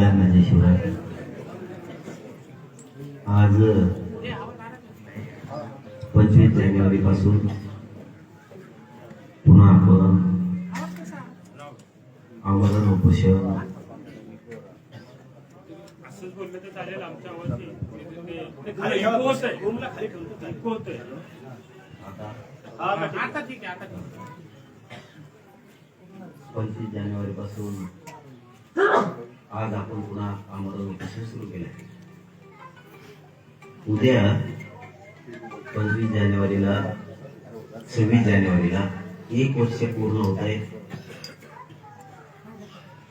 सगळ्यांना जय शिवराय. आज पंचवीस जानेवारी पासून पुन्हा आपण आमरण उपोषण. पंचवीस जानेवारी पासून आज आपण पुन्हा आमरण उपोषण सुरू केले? आहे. उद्या पंचवीस जानेवारीला सव्वीस जानेवारीला एक वर्ष पूर्ण होत आहे.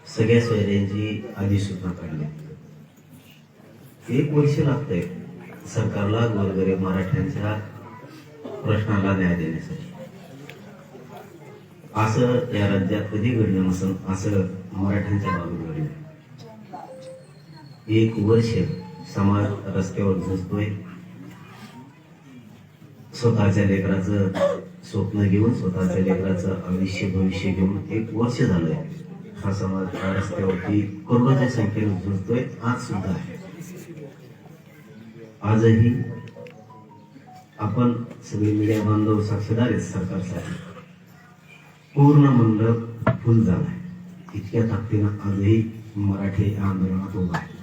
सगळ्या सोयऱ्यांची अधिसूचना काढली. एक वर्ष लागतंय सरकारला गोरगरीब मराठ्यांच्या प्रश्नाला न्याय देण्यासाठी. असं या राज्यात कधी घडलं नसन असं मराठ्यांच्या बाबतीत घडलं. एक वर्ष समाज रस्त्यावर झुजतोय. स्वतःच्या लेकराचं स्वप्न घेऊन स्वतःच्या लेकराचं आयुष्य भविष्य घेऊन एक वर्ष झालंय. हा समाज रस्त्यावरती करोडोच्या संख्येने झुजतोय आज सुद्धा आहे. आजही आपण सगळे मीडिया बांधव साक्षीदार आहेत सरकारसाठी. पूर्ण मंडप फुल झालाय. इतक्या ताकदीनं आजही मराठी आंदोलनात उभा आहे.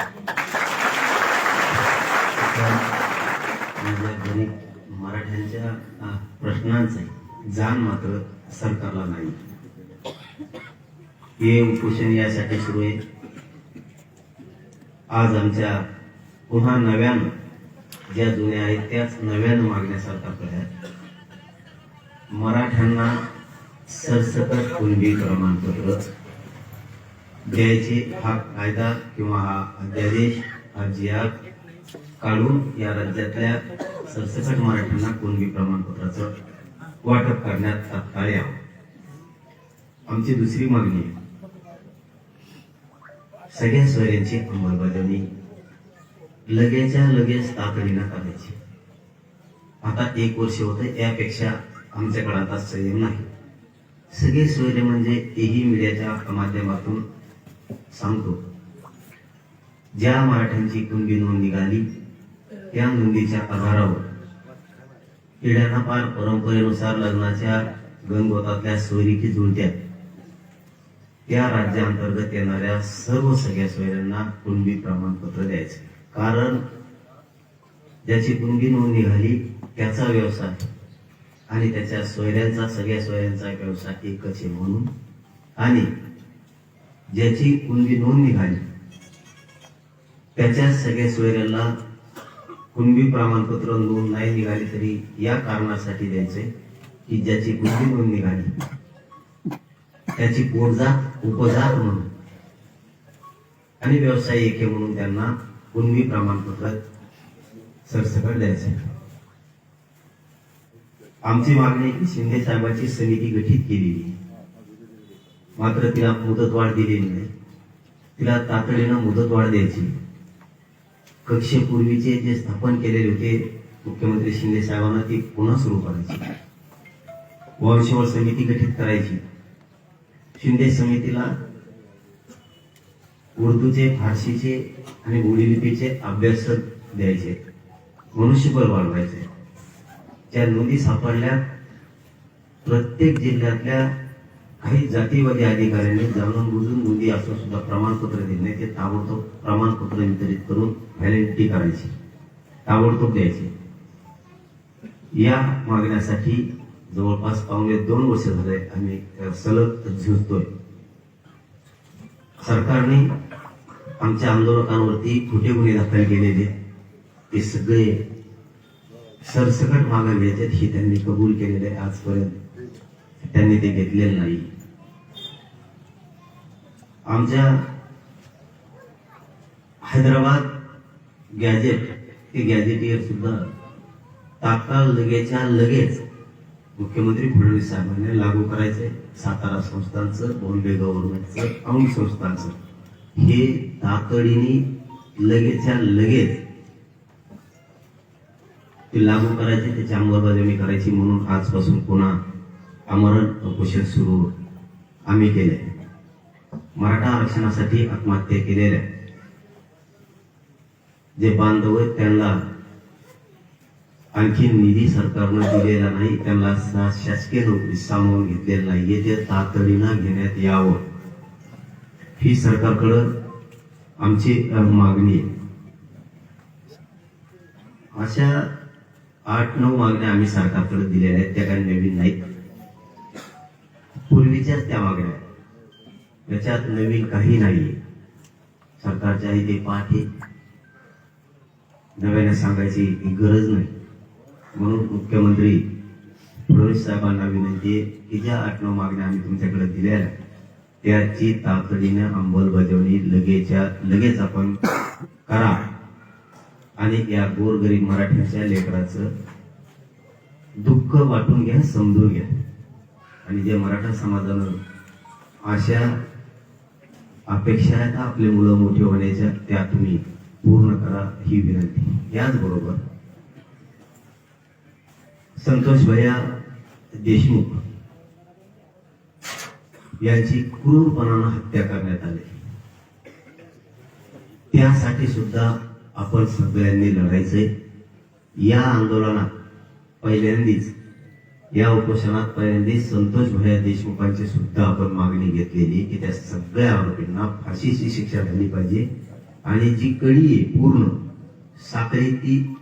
गरीब मराठ्यांच्या प्रश्नांचे जाण मात्र सरकारला नाही. हे उपोषण यासाठी सुरू आहे. आज आमच्या पुन्हा नव्यानं ज्या जुन्या आहेत त्याच नव्यानं मागण्या सरकारकडे आहेत. मराठ्यांना सरसकट कुणबी प्रमाणपत्र द्यायचे हा कायदा किंवा हा अध्यादेश हा जिया काढून या राज्यातल्या सरसकट मराठ्यांना कुणबी प्रमाणपत्राचं वाटप करण्यात तात्काळ यावं. आमची दुसरी मागणी सगळ्या सोयऱ्यांची अंमलबजावणी लगेच्या लगेच तातडीनं करायची. आता एक वर्ष होतं यापेक्षा आमच्याकडे आता संयम नाही. सगळे सोयरे म्हणजे तेही मीडियाच्या माध्यमातून सांगतो. ज्या मराठ्यांची कुणबी नोंद निघाली त्या नोंदीच्या आधारावर खेड्यांना पार परंपरेनुसार लग्नाच्या गणगोतातल्या सोयरीकी जुळत्या त्या राज्याअंतर्गत येणाऱ्या सर्व सगळ्या सोयऱ्यांना कुणबी प्रमाणपत्र द्यायचे. कारण ज्याची कुणबी नोंद निघाली त्याचा व्यवसाय आणि त्याच्या सोयऱ्यांचा सगळ्या सोयऱ्यांचा व्यवसाय एकच आहे म्हणून. आणि ज्याची कुणबी नोंद निघाली. त्याच्या सगळ्या सोयऱ्यांना कुणबी प्रमाणपत्र नोंद नाही निघाली तरी या कारणासाठी द्यायचे की ज्याची कुणबी नोंद निघाली. त्याची पोटजात उपजात म्हणून. आणि व्यवसाय एके म्हणून त्यांना कुणबी प्रमाणपत्र सरसकट द्यायचे. आमची मागणी की शिंदे साहेबांची समिती गठीत केलेली आहे. मात्र तिला मुदतवाढ दिलेली नाही. तिला तातडीनं मुदतवाढ द्यायची. कक्षेपूर्वीचे जे स्थापन केलेले होते मुख्यमंत्री शिंदे साहेबांना ती पुन्हा सुरू करायची. वंशवळ समिती गठीत करायची. शिंदे समितीला उर्दूचे फारसीचे आणि बोलीलिपीचे अभ्यासक द्यायचे. मनुष्यबळ वाढवायचे. त्या नोंदी सापडल्या प्रत्येक जिल्ह्यातल्या काही जातीवादी अधिकाऱ्यांनी जाणून बुजून नोंदी असून सुद्धा प्रमाणपत्र दिले ते ताबडतोब प्रमाणपत्र वितरित करून व्हॅलिडिटी करायची. ताबडतोब द्यायची. या मागण्यासाठी जवळपास पावणे दोन वर्ष झाले आम्ही सलग झुजतोय. सरकारने आमच्या आंदोलकांवरती खोटे गुन्हे दाखल केलेले ते सगळे सरसकट मागे घ्यायचे हे त्यांनी कबूल केलेले आहे आजपर्यंत. त्यांनी ते घेतलेलं नाही. आमच्या हैदराबाद गॅजेट ते गॅजेटियर सुद्धा तात्काळ लगेच्या लगेच मुख्यमंत्री फडणवीस साहेबांनी लागू करायचे. सातारा संस्थांचं बॉम्बे गव्हर्नमेंटचं औंध संस्थांचं. हे तातडीने लगेच्या लगेच ते लागू करायचे त्याची अंमलबजावणी करायची म्हणून आजपासून पुन्हा आमरण उपोषण सुरू आम्ही केले मराठा आरक्षणासाठी आत्महत्या केलेल्या. जे बांधव आहेत त्यांना आणखी निधी सरकारनं दिलेला नाही. त्यांना शासकीय नोकरी सामावून घेतलेलं नाही ते तातडीनं घेण्यात यावं ही सरकारकडं आमची मागणी आहे. अशा आठ नऊ मागण्या आम्ही सरकारकडे दिलेल्या आहेत. त्या काही नवीन नाहीत. पूर्वीच्याच त्या मागण्या आहेत. त्याच्यात नवीन काही नाही. सरकारच्या इथे पाठ. आहे नव्याने सांगायची ही गरज नाही. म्हणून मुख्यमंत्री फडणवीस साहेबांना विनंती आहे की ज्या आठ नऊ मागण्या आम्ही तुमच्याकडे दिल्या त्याची तातडीने अंमलबजावणी लगेच्या लगेच आपण करा. आणि या गोरगरीब मराठ्यांच्या लेकराचं दुःख वाटून घ्या समजून घ्या. आणि जे मराठा समाजानं अशा अपेक्षा आहेत आपले मुलं मोठे होण्याच्या त्या तुम्ही पूर्ण करा ही विनंती. याचबरोबर संतोष भैया देशमुख यांची क्रूरपणानं हत्या करण्यात आली. त्यासाठी सुद्धा आपण सगळ्यांनी लढायचंय. या आंदोलनात पहिल्यांदीच या उपोषणात पहिल्यांदाच संतोष भैया देशमुखांची सुद्धा आपण मागणी घेतलेली की त्या सगळ्या आरोपींना फाशीची शिक्षा झाली पाहिजे. आणि जी कडी आहे पूर्ण साखळी ती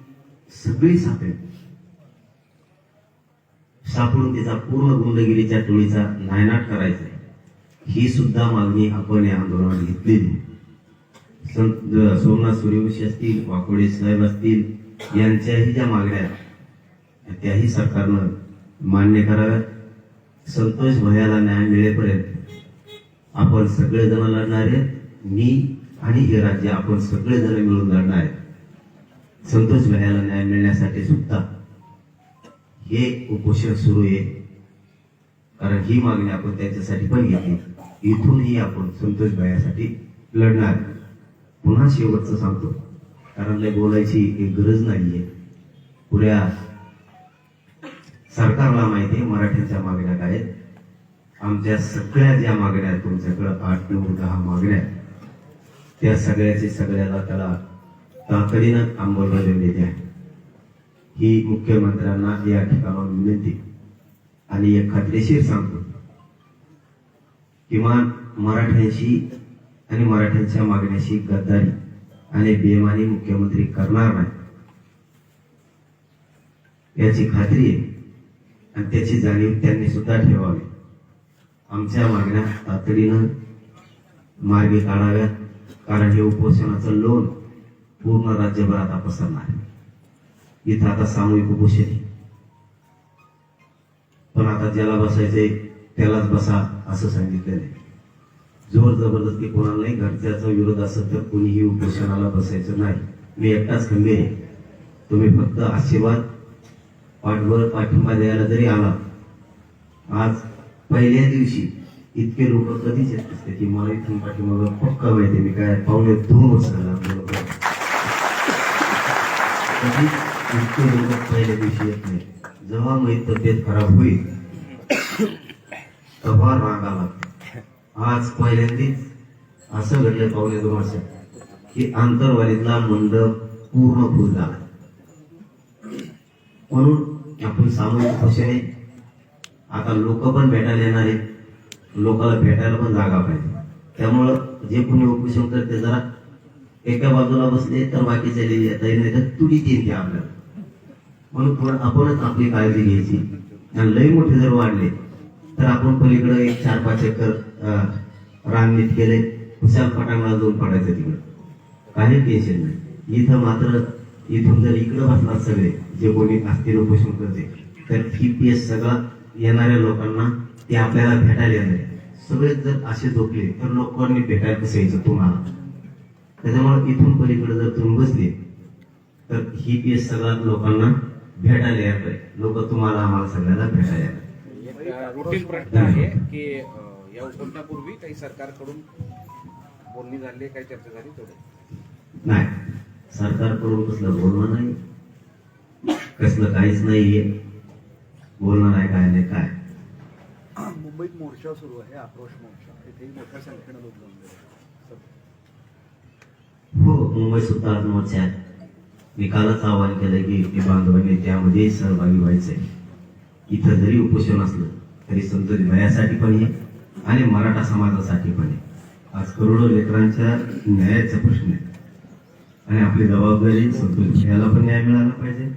सगळी साखळी. सापडून तिचा पूर्ण गुंडगिरीच्या टोळीचा नायनाट करायचा ही सुद्धा मागणी आपण या आंदोलनात घेतलेली संत सोमनाथ सूर्यवंशी असतील वाकोडे साहेब असतील यांच्याही ज्या मागण्या त्याही सरकारनं मान्य कराव्यात संतोष भयाला न्याय मिळेपर्यंत आपण सगळेजण लढणार आहेत. मी आणि हे राज्य आपण सगळेजण मिळून लढणार आहेत. संतोष भयाला न्याय मिळण्यासाठी सुद्धा हे उपोषण सुरू आहे. कारण ही मागणी आपण त्यांच्यासाठी पण घेतली. इथूनही आपण संतोष भयासाठी लढणार. पुन्हा शेवटचं सांगतो. कारण लय बोलायची एक गरज नाहीये. पुऱ्या सरकारला माहिती आहे मराठ्यांच्या मागण्या काय आहेत? आमच्या सगळ्या ज्या मागण्या आहेत तुमच्याकडं आठ नऊ दहा मागण्या आहेत, त्या सगळ्याची सगळ्याला त्याला तातडीनं अंमलबजावणी द्या ही मुख्यमंत्र्यांना या ठिकाणावर विनंती आणि एक खात्रीशीर सांगतो. किमान मराठ्यांशी आणि मराठ्यांच्या मागण्याशी गद्दारी आणि बेमानी मुख्यमंत्री करणार नाही. याची खात्री आहे. आणि त्याची जाणीव त्यांनी सुद्धा ठेवावी. आमच्या मागण्या तातडीनं मार्गी काढाव्यात कारण हे उपोषणाचं लोन पूर्ण राज्यभर आता पसरणार आहे. इथं आता सामूहिक उपोषण पण आता ज्याला बसायचंय त्यालाच बसा असं सांगितलेलं आहे. जोर जबरदस्ती कोणाला नाही घरच्याचा विरोध असेल तर कोणीही उपोषणाला बसायचं नाही. मी एकटाच खंबीर आहे. तुम्ही फक्त आशीर्वाद पाठवर पाठिंबा द्यायला जरी आला आज पहिल्या दिवशी इतके लोक कधीच येत असते की मला इथून पाठीमागं पक्का माहिती आहे, मी काय पाहुणे दोन वर्ष झाला बरोबर कधी इतके लोक पहिल्या दिवशी येत नाही जेव्हा माहीत तब्येत खराब होईल तेव्हा राग आला. आज पहिल्यांदाच असं घडलं पाहुणे दोन वर्षात की आंतरवालीतला मंडप पूर्ण फुल झाला म्हणून आपण सामूहिक खुशाने आता लोक पण भेटायला येणार आहेत. लोकांना भेटायला पण जागा पाहिजे. त्यामुळं जे कोणी उपोषण करते जरा एका बाजूला बसले तर बाकीचे येता येईल नाही तर तुडी येईल आपल्याला. म्हणून थोडं आपणच आपली काळजी घ्यायची. आणि लई मोठे जर वाढले तर आपण पलीकडे एक चार पाच एकर रांगणीत केले खुशाल पटांगणा दोन पडायचं तिकडं. काही टेन्शन नाही. इथं मात्र इथून जर इकडं बसणार सगळे जे कोणी असतील उपोषण करते तर ही पीएस सगळा येणाऱ्या लोकांना ते आपल्याला भेटायला येणार आहे. सगळे जर असे झोपले तर लोकांनी भेटायला कसं यायचं तुम्हाला? त्याच्यामुळे इथून पलीकडे जर तुम्ही बसले तर ही पीएस सगळ्या लोकांना भेटायला येणार आहे. लोक तुम्हाला आम्हाला सगळ्याला भेटायला येणार रुटीन प्रश्न आहे की या उपोषणापूर्वी काही सरकारकडून बोलणी झाली काही चर्चा झाली थोडं नाही. सरकारकडून कसलं बोलणं नाही कसलं काहीच नाहीये. बोलणं नाही काय नाही काय? मुंबईत मोर्चा सुरू आहे आक्रोश मोर्चा. इथेही मोठ्या संख्येनं लोक जमले. हो मुंबई सुद्धा आज मोर्चा आहे. मी कालच आवाहन केलं की ते बांधवांनी त्यामध्ये सहभागी व्हायचंय. इथं जरी उपोषण असलं तरी संतोष भयासाठी पण आहे आणि मराठा समाजासाठी पण आहे. आज करोडो लेकरांच्या न्यायाचा प्रश्न आहे. आणि आपली जबाबदारी समजून घ्यायला पण न्याय मिळाला पाहिजे.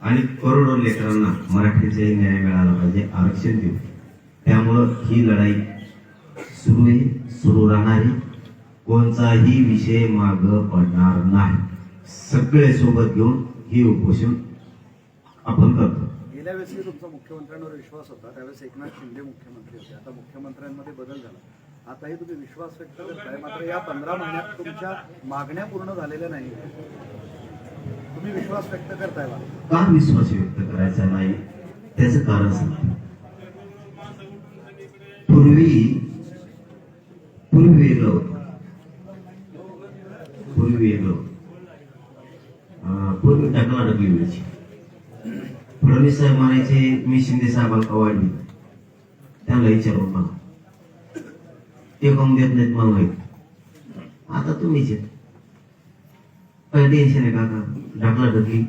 आणि करोडो लेकरांना मराठीचाही न्याय मिळाला पाहिजे आरक्षण देऊ त्यामुळं ही लढाई सुरू आहे सुरू राहणार कोणताही विषय माग पडणार नाही. सगळे सोबत घेऊन हे उपोषण आपण करतो. गेल्या वेळेस तुमचा मुख्यमंत्र्यांवर विश्वास होता त्यावेळेस एकनाथ शिंदे मुख्यमंत्री होते. आता मुख्यमंत्र्यांमध्ये बदल झाला. आताही तुम्ही विश्वास व्यक्त करताय मात्र या पंधरा महिन्यात तुमच्या मागण्या पूर्ण झालेल्या नाही. तुम्ही विश्वास व्यक्त करताय का विश्वास व्यक्त करायचा नाही? त्याच कारण पूर्वी पूर्वी वेगळं पूर्वी वेगळं अं, पूर्वी टाकला टाकली व्हायची फडणवीस साहेब म्हणायचे मी शिंदे साहेबाला कवाडली त्यांना विचारून मला ते करून देत नाहीत मला माहीत आता तुम्हीच आहेत. काय टेन्शन आहे काका ढकला ढकली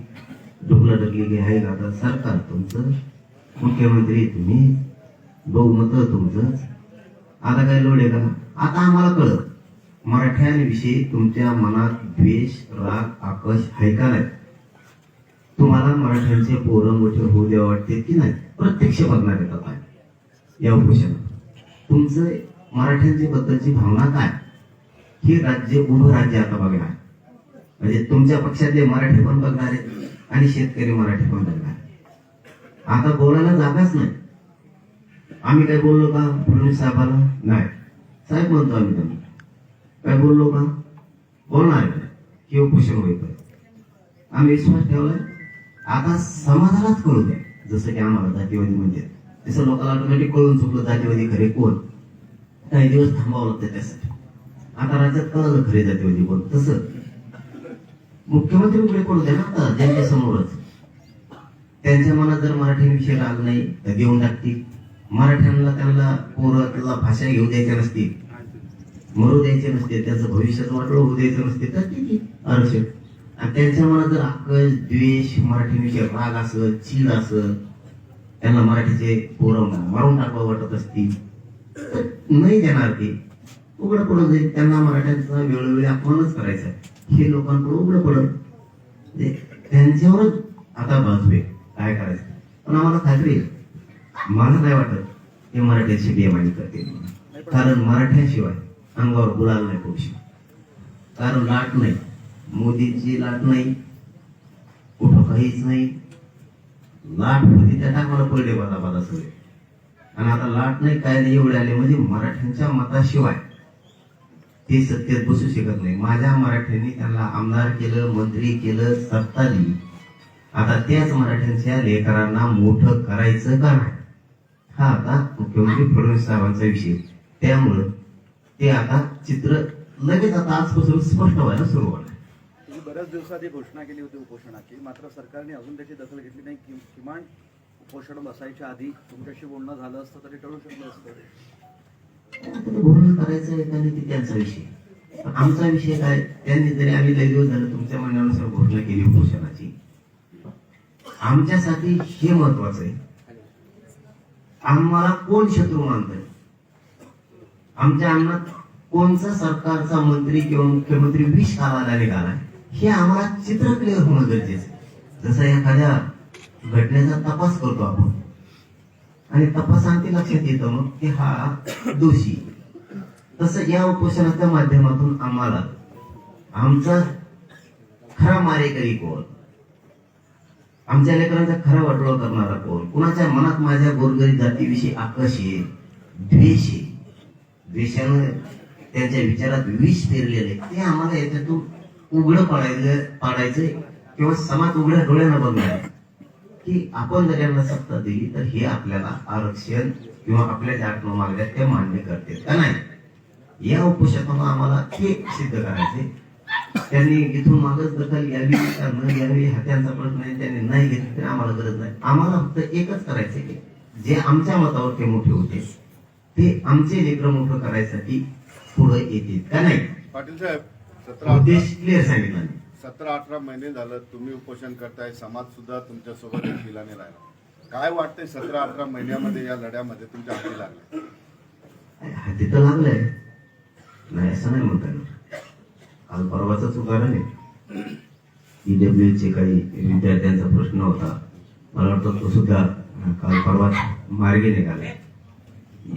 ढुकला ढकली की आहे का सरकार तुमचं मुख्यमंत्री तुम्ही बहुमत तुमचंच आता काय लोड आहे का? आता आम्हाला कळत मराठ्यांविषयी तुमच्या मनात द्वेष राग आकश आहे का नाही? तुम्हाला मराठ्यांचे पोरं मोठे होऊ द्या वाटते की नाही? प्रत्यक्ष बघणार का काय या उपोषणात. तुमचं मराठ्यांच्या बद्दलची भावना काय? हे राज्य उभं राज्य आता बघणार आहे. म्हणजे तुमच्या पक्षातले मराठी पण बघणार आहेत आणि शेतकरी मराठी पण बघणार आहेत. आता बोलायला जागाच नाही. आम्ही काय बोललो का? फडणवीस साहेबाला? नाही. साहेब म्हणतो आम्ही त्यांना. काय बोललो का? बोलणार आहे. का? हे उपोषण आम्ही विश्वास ठेवलाय. आता समाजालाच कळू द्या. जसं की आम्हाला जातीवादी म्हणजे तसं लोकांना ऑटोमॅटिक कळून चुकलं जातीवादी खरे कोण? काही दिवस थांबावं लागतं त्यासाठी. आता राज्यात कळलं जाते होती पण तसं. मुख्यमंत्री उघडे पडू द्या ना आता त्यांच्या समोरच. त्यांच्या मनात जर मराठी विषय राग नाही तर देऊन टाकतील. मराठ्यांना त्यांना पोरं त्याला भाषा घेऊ द्यायच्या नसतील. मरू द्यायचे नसते त्याचं भविष्यात वाटलं होऊ द्यायचं नसते तर ठीक आहे. आरक्षण. आणि त्यांच्या मनात जर आकश द्वेष मराठी विषय राग असं चीड असं त्यांना मराठीचे पोरं मारून टाकावं वाटत असतील. नाही देणार ते उघडं पडून जाईल त्यांना मराठ्यांचा वेळोवेळी अपमानच करायचा हे लोकांकडून उघडं पडत म्हणजे त्यांच्यावरच आता बसवे काय करायचं? पण आम्हाला खात्री मला नाही वाटत हे मराठ्याची बेमानी करते कारण मराठ्याशिवाय अंगावर गुलाल नाही पडू शकत. कारण लाट नाही. मोदीची लाट नाही. कुठं काहीच नाही. लाट होती त्या टाकाला पडले बादा बादा सगळे. आणि आता लाट नाही काय नाही एवढे आले म्हणजे मराठ्यांच्या मताशिवाय ते सत्तेत बसू शकत नाही. माझ्या मराठ्यांनी त्यांना आमदार केलं मंत्री केलं सत्ता दिली. आता त्याच मराठ्यांच्या लेकरांना मोठं करायचं का नाही? हा आता मुख्यमंत्री फडणवीस साहेबांचा विषय. त्यामुळं ते आता चित्र लगेच आता आजपासून स्पष्ट व्हायला सुरू होणार. बऱ्याच दिवसात घोषणा केली होती उपोषणाची. मात्र सरकारने अजून त्याची दखल घेतली नाही. किमान उपोषण बसायच्या आधी तुमच्याशी बोलणं झालं असतं तरी टळू शकलं असतं. बोलणं करायचं त्यांचा विषय. आमचा विषय काय त्यांनी जरी आम्ही लय दिवस झालं तुमच्या म्हणण्यानुसार घोषणा केली उपोषणाची. आमच्यासाठी हे महत्वाचं आहे. आम्हाला कोण शत्रू मानतंय? आमच्या अन्नात कोणचा सरकारचा मंत्री किंवा मुख्यमंत्री विष काढायला घालाय हे आम्हाला चित्र क्लिअर होणं गरजेचं जसं एखाद्या घटनेचा तपास करतो आपण. आणि तपासांती लक्षात येतं मग की हा दोषी. तसं या उपोषणाच्या माध्यमातून आम्हाला आमचा खरा मारेकरी कोण? आमच्या लेकरांचा खरा वाटोळा करणारा कोण? कुणाच्या मनात माझ्या गोरगरीब जातीविषयी आकर्ष आहे? द्वेष आहे. द्वेषानं त्यांच्या विचारात विष पेरलेले ते आम्हाला याच्यातून उघडं पाडायचं पाडायचंय. किंवा समाज उघड्या डोळ्यानं बघणार की आपण जर यांना सत्ता दिली तर हे आपल्याला आरक्षण किंवा आपल्या ज्या आत्म मागण्या त्या मान्य करतील का नाही? या उपोषणातून आम्हाला हे सिद्ध करायचे. त्यांनी इथून मागच दखल घ्यावी का न घ्यावी हा त्यांचा प्रश्न आहे त्यांनी नाही घेतली तर आम्हाला गरज नाही. आम्हाला फक्त एकच करायचं की जे आमच्या मतावर ते मोठे होते ते आमचे लेकर मोठं करायसाठी पुढे येतील का नाही? पाटील साहेब सतरा उद्देश क्लिअर सांगितला. सतरा अठरा महिने झालं तुम्ही उपोषण करताय समाज सुद्धा तुमच्यासोबत दिलाने राहिला. काय वाटतंय सतरा अठरा महिन्यामध्ये या लढ्यामध्ये तुमच्या हाती लागले हाती तर लागलंय. नाही असं नाही म्हणता येणार. काल परवाच उदाहरण आहे ईडब्ल्यू चे काही विद्यार्थ्यांचा प्रश्न होता. मला वाटतं तो सुद्धा काल परवा मार्गे निघाला.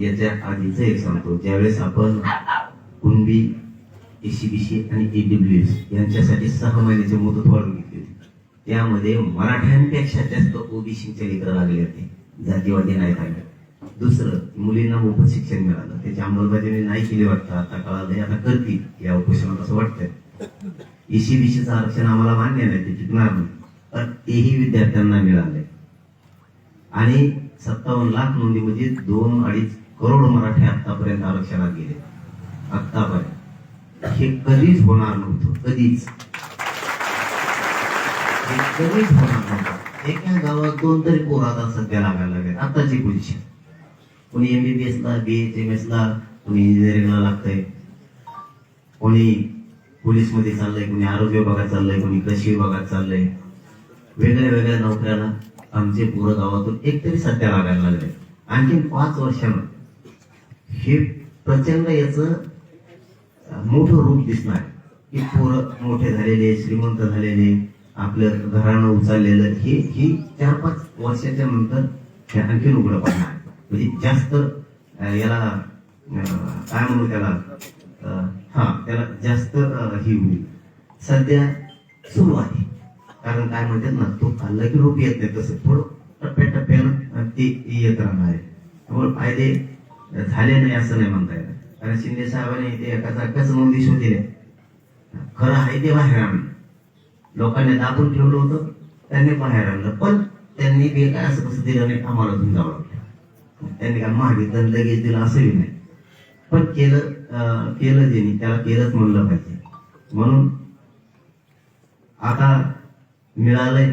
याच्या आधीच एक सांगतो ज्यावेळेस आपण कुणबी एसीबीसी आणि ईडब्ल्यू यांच्यासाठी सहा महिन्याची मुदत वाढवून घेतली होती. त्यामध्ये मराठ्यांपेक्षा जास्त ओबीसीचे लेकर लागले होते. जातीवादी नाही लागले. दुसरं मुलींना मोफत शिक्षण मिळालं. त्याची अंमलबजावणी नाही केली वाटतं. आता काळात आता करतील. या उपोषणात असं वाटतंय. एसीबीसीचं आरक्षण आम्हाला मान्य नाही. ते टिकणार नाही. पण तेही विद्यार्थ्यांना मिळाले आणि सत्तावन्न लाख नोंदी म्हणजे दोन अडीच करोड मराठी आतापर्यंत आरक्षणात गेले. आतापर्यंत हे कधीच होणार नव्हतं कधीच. हे कधीच होणार नव्हतं. एका गावात दोन तरी पोरं आता सध्या लागायला लागले आताची पोझिशन. कोणी एमबीबीएस ला बी एच एम एस ला कोणी इंजिनिअरिंगला लागतंय. कोणी पोलीसमध्ये चाललंय कोणी आरोग्य विभागात चाललंय कोणी कृषी विभागात चाललंय. वेगळ्या वेगळ्या नोकऱ्याला आमचे पोरं गावातून एक तरी सध्या लागायला लागले आणखी पाच वर्षानं हे प्रचंड याचं मोठं रूप दिसणार. की पोरं मोठे झालेले श्रीमंत झालेले आपलं घरानं उचललेलं हे ही चार पाच वर्षाच्या नंतर हे आणखी उघडं पडणार. म्हणजे जास्त याला काय म्हणू त्याला हा त्याला जास्त ही होईल. सध्या सुरू आहे. कारण काय म्हणतात ना तो खाल्ला की रूप येत नाही तसं. थोडं टप्प्याटप्प्यानं ते येत राहणार आहे. त्यामुळे फायदे झाले नाही असं नाही म्हणता येणार. कारण शिंदे साहेबांनी ते एकाचा एकाच नोंदी दिले. खरं आहे ते बाहेर आणलं लोकांनी दाबून ठेवलं होतं त्यांनी बाहेर आणलं पण त्यांनी ते काय असं कसं दिलं नाही आम्हाला जावं लागलं. त्यांनी काय मागितलं लगेच दिलं असंही नाही. पण केलं अं, केलं त्यांनी त्याला केलंच म्हणलं पाहिजे. म्हणून आता मिळालंय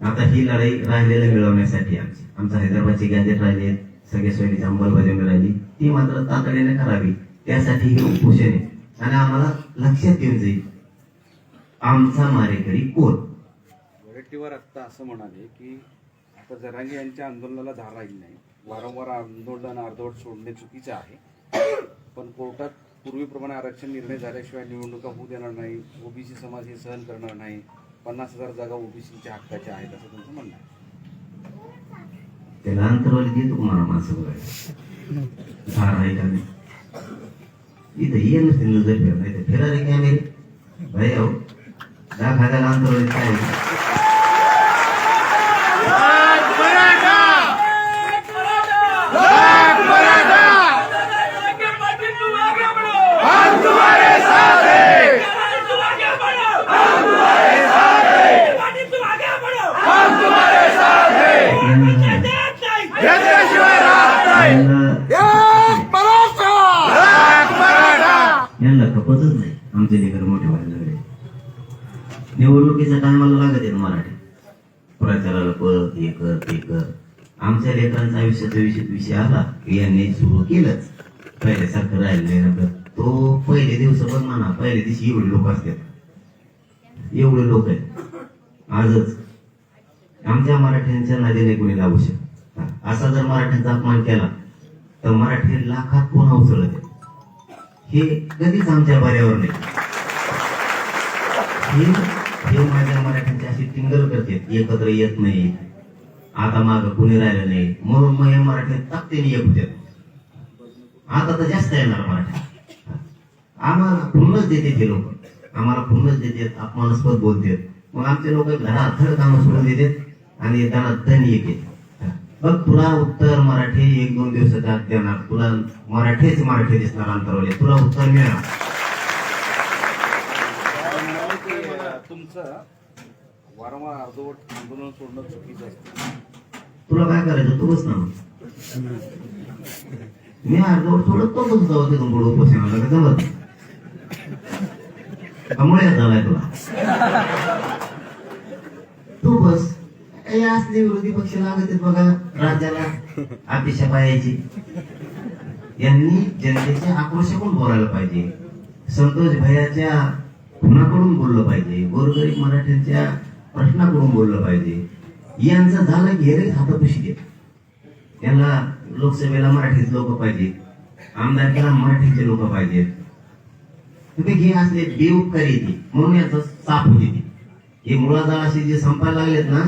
आता ही लढाई राहिलेलं मिळवण्यासाठी आमची. आमचं हैदराबादची गॅजेट राहिले सगळे सोयीची अंमलबजावणी राहिली. ती मात्र तातडीने करावी. त्यासाठी हे उपोषण आहे. आणि आम्हाला लक्षात येऊन जाईल. आमचा मारेकरी कोण? वडेट्टीवार आत्ता असं म्हणाले की आता जरांगे यांच्या आंदोलनाला धार राहील नाही. वारंवार आंदोलन अर्धवट सोडणे चुकीचे आहे. पण कोर्टात पूर्वीप्रमाणे आरक्षण निर्णय झाल्याशिवाय निवडणुका होऊ देणार नाही. ओबीसी समाज हे सहन करणार नाही. पन्नास हजार जागा ओबीसीच्या हक्काच्या आहेत असं त्यांचं म्हणणं आहे. त्याला अंतरवाली देतो तुम्हाला माणसं बघायला. धार आहे का नाही इथं ये नसते नजर फिर नाही तर फिरा रे कॅमेरे भाई अहो दहा खात्याला अंतरवाली काय आहे? यांना खपतच नाही आमचे लेकर मोठे व्हायला लागले निवडणुकीच्या टायमाला लागत आहेत मराठी. प्रचाराला पळ हे कर ते कर. आमच्या लेकरांचा आयुष्याचा विषय विषय आला की यांनी सुरू केलंच. पहिल्यासारखं राहिलं नाही नंतर. तो पहिले दिवस पण म्हणा पहिले दिवशी एवढे लोक असतात. एवढे लोक आहेत. आजच. आमच्या मराठ्यांच्या नदीने कोणी लागू शकत असा जर मराठ्यांचा अपमान केला तर मराठी लाखात पुन्हा उचलत आहे. हे कधीच आमच्या बऱ्यावर नाही. हे माझ्या मराठ्यांची अशी टिंगल करते. एकत्र येत नाही. आता माग कुणी राहिलं नाही. म्हणून मग हे मराठी ताकदीने एक होत्यात आता तर जास्त येणार मराठी आम्हाला पूर्णच देते ते लोक. आम्हाला पूर्णच देतात अपमानास्पद बोलतात मग आमचे लोक घरात धड कामं सोडून देतात आणि येताना धन येते बघ तुला उत्तर मराठी एक दोन दिवसाच्या आत देणार. तुला मराठीच मराठी दिसणार अंतरवले. तुला उत्तर मिळणार. तुमचं वारंवार अर्धवट आंदोलन सोडणं चुकीचं असतं. तुला काय करायचं? तू बस ना. मी अर्धवट थोडं तो बस जाऊ तिथून पुढे उपोषणाला. का जमत. त्यामुळे झालाय तुला. तू बस. असले विरोधी पक्ष लागत आहेत बघा. राज्याला अपेक्षा पाहायची यांनी जनतेचे आक्रोश बोलायला पाहिजे? संतोष भैयाच्या कुणाकडून बोललं पाहिजे. गोरगरीब मराठ्यांच्या प्रश्नाकडून बोललं पाहिजे. यांचं झालं घेरे हातापशी देत त्यांना लोकसभेला मराठीच लोक पाहिजे आमदारकीला मराठीचे लोक पाहिजेत. तुम्ही घे असले बेउपकारी येते म्हणून याचा साफ होते हे हे असे जे संपायला लागलेत ना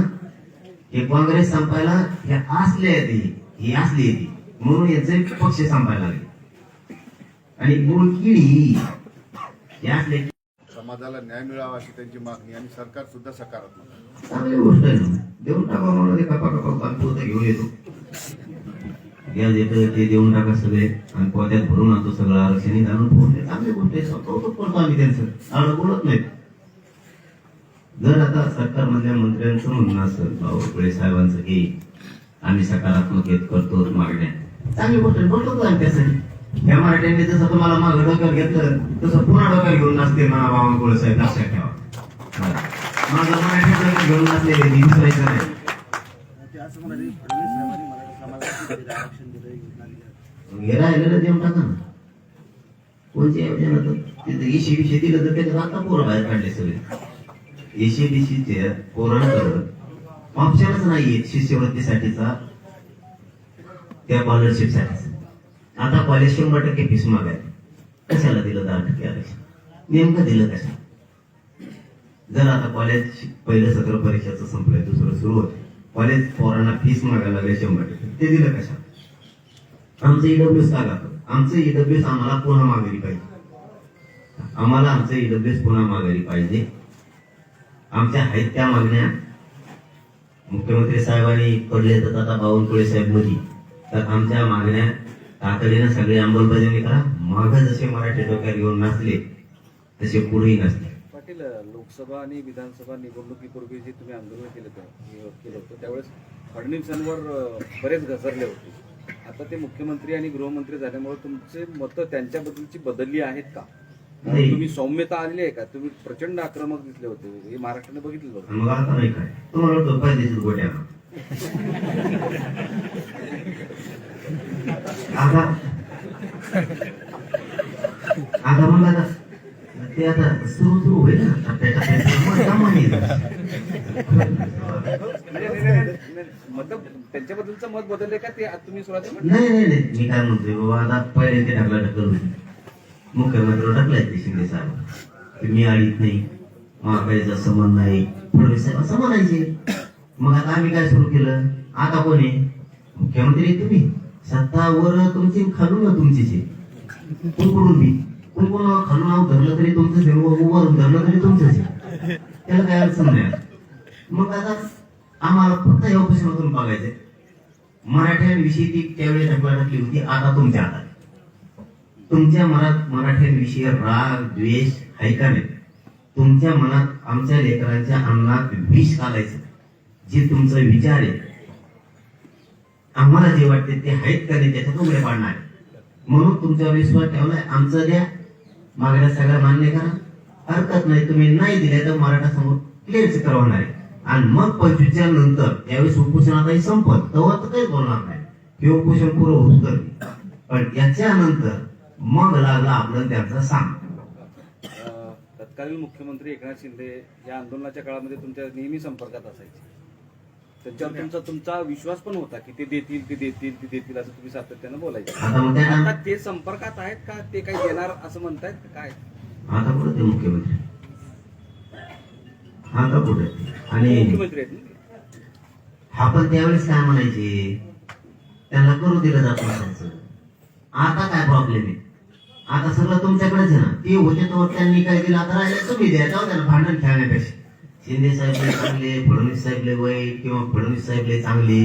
हे काँग्रेस संपायला हे असले हे असले येते म्हणून याचे पक्ष संपायला लागले. आणि मूळ किडी हे असले समाजाला न्याय मिळावा अशी त्यांची मागणी आणि सरकार सुद्धा सकारात्मक. चांगली गोष्ट आहे ना. देऊन टाका ते कपा कपा आम्ही पोतं घेऊन येतो. गॅस येतं ते देऊन टाका सगळे. आणि पोत्यात भरून आणतो सगळं. आरक्षण घालून फोन चांगली गोष्ट आहे. कौतुक करतो आम्ही त्यांचं. आड बोलत नाहीत. जर आता सरकारमधल्या मंत्र्यांचं म्हणणं असेल बावरकुळे साहेबांचं की आम्ही सकारात्मक येत करतो मागण्या. चांगली गोष्ट आहे बोलतो आम्ही त्यासाठी? या मराठ्यांनी जसं तुम्हाला मागं डोक्यावर घेतलं तसं पुन्हा डोक्यावर घेऊन नसते म्हणा बावनकुळे साहेब लक्षात ठेवा. माझं मराठी घेऊन नसलेले मी विसरायचं नाही. हे राहिलेलं देऊन टाका ना. कोणती योजना तर? तिथे एशी बिशी दिलं तर त्याच्यात आता पोरं बाहेर काढले सगळे. एसीबीसीचे बिशीचे पोरांकडं ऑप्शनच नाहीये शिष्यवृत्तीसाठीचा. त्या स्कॉलरशिपसाठी आता कॉलेज शंभर टक्के फीस मागाय कशाला दिलं दहा टक्के आरक्षण? नेमकं दिलं कशा जर आता कॉलेज पहिलं सत्र परीक्षेचं संपलंय दुसरं सुरू होत कॉलेज पोरांना फीस मागायला लागले शंभर टक्के. ते दिलं कशा आमचं ईडब्ल्यूएस का गातं आमचं ईडब्ल्यूएस आम्हाला पुन्हा मागायला पाहिजे. आम्हाला आमचं ईडब्ल्यूएस पुन्हा मागायला पाहिजे. आमच्या आहेत त्या मागण्या मुख्यमंत्री साहेबांनी पडले तर आता बावनकुळे साहेब मोदी. तर आमच्या मागण्या तातडीनं सगळी अंमलबजावणी करा. माग जसे मराठी डोक्यात घेऊन नसले तसे पुढेही नसले पाटील लोकसभा आणि विधानसभा निवडणुकीपूर्वी जे तुम्ही आंदोलन केलं होतं केलं होतं त्यावेळेस फडणवीसांवर बरेच घसरले होते. आता ते मुख्यमंत्री आणि गृहमंत्री झाल्यामुळे तुमचे मतं त्यांच्याबद्दलची बदलली आहेत का? नाही. तुम्ही सौम्यता आलेली आहे का? तुम्ही प्रचंड आक्रमक दिसले होते. हे महाराष्ट्राने बघितलं होतं. मग आता नाही काय? तुम्हाला वाटतं फायदेशीर गोट्या. आता आता म्हणलं आता ते आता सुरू सुरू होईल ना. टप्प्या टप्प्यात मग जमा येईल. म्हणजे नाही, नाही, नाही, नाही, मत त्यांच्याबद्दलचं मत बदलले का ते? आता तुम्ही सुरुवात नाही नाही नाही. मी काय म्हणतोय बाबा आता पहिले ते ढकला ढकल होती मुख्यमंत्री ढकलाय ते शिंदे साहेब. मी आळीत नाही महागाईचा संबंध नाही फडणवीस साहेब असं म्हणायचे. मग आता आम्ही काय सुरू केलं? आता कोण आहे? मुख्यमंत्री तुम्ही. सत्तावर तुमची खालून ना आहे कोण कोणून बी? कोण कोण खालून नाव धरलं तरी तुमचंच वरून धरलं तरी तुमचंच आहे. त्याला काय अडचण नाही. मग आता आम्हाला फक्त या ऑपरेशनमधून बघायचंय. मराठ्यांविषयी ती त्यावेळी टाकली होती आता तुमच्या हातात. तुमच्या मनात मराठ्यांविषयी राग द्वेष आहे का नाही. तुमच्या मनात आमच्या लेकरांच्या अन्नात विष घालायचं. जे तुमचा विचार आहे. आम्हाला जे वाटते ते आहेत का नाही त्याच्यात उघडे पाडणार म्हणून तुमचा विश्वास ठेवलाय. आमचं द्या. मागण्या सगळ्या मान्य करा. हरकत नाही तुम्ही नाही दिले तर मराठा समोर क्लिअरच करवणार आहे. आणि मग पंचवीसच्या नंतर यावेळेस उपोषणाचाही संपत तेव्हा तर काही बोलणार नाही. हे उपोषण पुरं होत पण याच्या नंतर मग लागला आपलं त्यांचा सांग. अं, तत्कालीन मुख्यमंत्री एकनाथ शिंदे या आंदोलनाच्या काळामध्ये तुमच्या नेहमी संपर्कात असायचे. त्यांच्यावर तुमचा तुमचा विश्वास पण होता की ते देतील ते देतील ते देतील असं तुम्ही सातत्यानं बोलायचे. आता ते संपर्कात आहेत का? ते काही देणार असं म्हणतायत का? काय? आता कुठे ते मुख्यमंत्री? आता कुठे? आणि मुख्यमंत्री आहेत? हा पण त्यावेळेस काय म्हणायचे? त्यांना करू दिलं जात आता काय प्रॉब्लेम आहे? आता सगळं तुमच्याकडेच आहे ना. ते होते तर त्यांनी काय दिलं? आता राहिले तुम्ही द्या. जाऊ त्यांना भांडण खेळण्यापेक्षा. शिंदे साहेब लय चांगले फडणवीस साहेब लय वाईट किंवा फडणवीस साहेब लय चांगले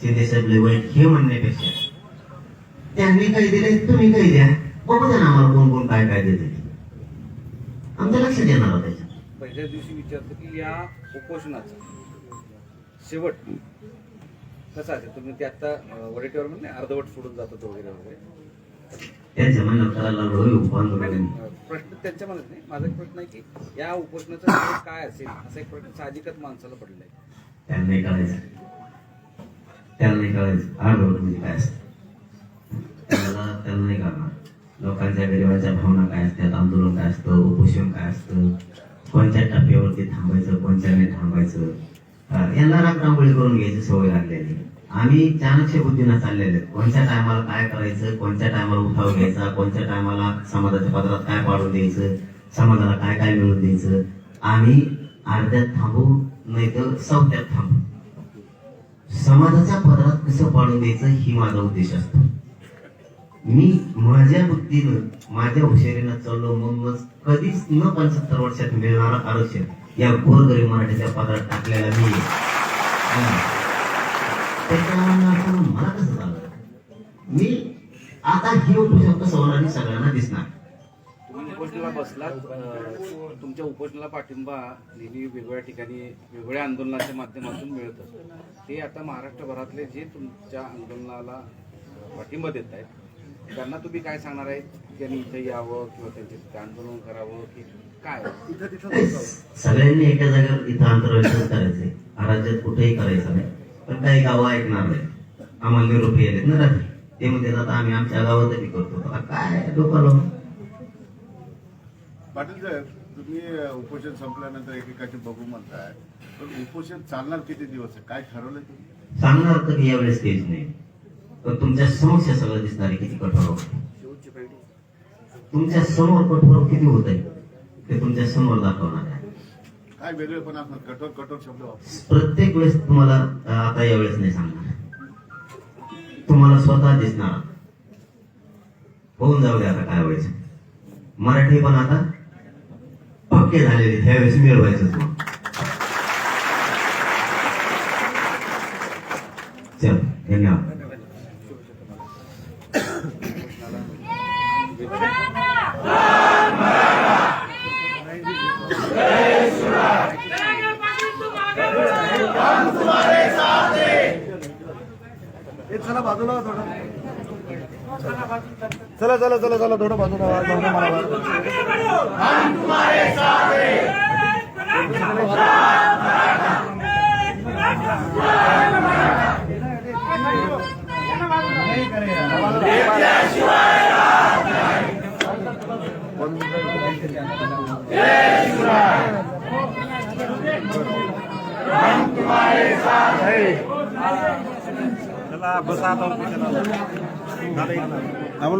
शिंदे साहेब लय वाईट हे म्हणण्यापेक्षा. त्यांनी काही दिले तुम्ही काही द्या. बघू द्या ना आम्हाला कोण कोण काय काय देते आमच्या लक्ष देणार होतं त्याच्यात. पहिल्या दिवशी विचारतो की या उपोषणाचा शेवट कसा असेल तुम्ही ते आता वडेटीवर म्हणजे अर्धवट सोडून जातो तो वगैरे वगैरे. त्यांच्या मनात करायला लागलो उपांदोलन अं, प्रश्न त्यांच्या मनात नाही. माझा एक प्रश्न आहे की या उपोषणाचा काय असेल? असा एक प्रश्न साहजिकच माणसाला पडलेला आहे. त्यांना नाही कळायचं. त्यांना नाही कळायचं. आठवत म्हणजे काय असतं? त्यांना त्यांना नाही कळणार. लोकांच्या गरिबाच्या भावना काय असतात? आंदोलन काय असतं? उपोषण काय असतं? कोणत्या टप्प्यावरती थांबायचं? कोणत्या नाही थांबायचं? यांना रांगोळी करून घ्यायची सवय लागलेली. आम्ही चाणक्य बुद्धीनं चाललेले आहेत. कोणत्या टायमाला काय करायचं कोणत्या टायमाला उठाव घ्यायचा कोणत्या टायमाला समाजाच्या पदरात काय पाडून द्यायचं समाजाला काय काय मिळून द्यायचं आम्ही अर्ध्यात थांबू नाही तर सौद्यात थांबू. समाजाच्या पदरात कसं पाडून द्यायचं ही माझा उद्देश असतो. मी माझ्या बुद्धीनं माझ्या हुशारीनं चाललो म्हणूनच कधीच न पंच्याहत्तर वर्षात मिळणारा आरक्षण या गोरगरीब मराठीच्या पदरात टाकलेला मी. त्याच्यामुळे मला कसं मी आता हे उपशब्द सवरांनी सगळ्यांना दिसणार. तुम्ही उपोषणाला बसलात तुमच्या उपोषणाला पाठिंबा नेहमी वेगवेगळ्या ठिकाणी वेगवेगळ्या आंदोलनाच्या माध्यमातून मिळत असतो. ते आता महाराष्ट्रभरातले जे तुमच्या आंदोलनाला पाठिंबा देत आहेत त्यांना तुम्ही काय सांगणार आहे? की त्यांनी इथे यावं किंवा त्यांचे आंदोलन करावं की काय? इथं तिथं. सगळ्यांनी एका जागेवर इथं आंतरराष्ट्रीय करायचंय. राज्यात कुठेही करायचं नाही. पण काही गावं ऐकणार नाही आम्हाला निरोप येतात ना रात्री. ते म्हणते आता आम्ही आमच्या गावातही करतो. काय डोकं लावून? पाटील साहेब तुम्ही उपोषण संपल्यानंतर एकेकाचे बघू म्हणताय. पण उपोषण चालणार किती दिवस आहे? काय ठरवलं तुम्ही? सांगणार तर की यावेळेस स्टेज नाही. पण तुमच्या समक्ष सगळं दिसणार आहे किती कठोर होत? तुमच्यासमोर कठोर किती होत? आहे ते तुमच्यासमोर दाखवणार आहे. काय वेगळे पण असणार कठोर कठोर शब्द प्रत्येक वेळेस तुम्हाला आता यावेळेस नाही सांगणार. तुम्हाला स्वतः दिसणार. होऊन जाऊ दे आता काय व्हायचं. मराठी पण आता पक्के झालेले त्यावेळेस मिळवायचं मग. चल धन्यवाद हे चला बाजूला व्हा थोडं चला चला चला थोडं बाजूला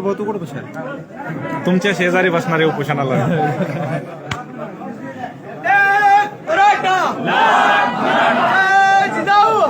भाऊ तू कुठं बसणार तुमच्या शेजारी बसणारे उपोषणाला. मराठा! जिजाऊ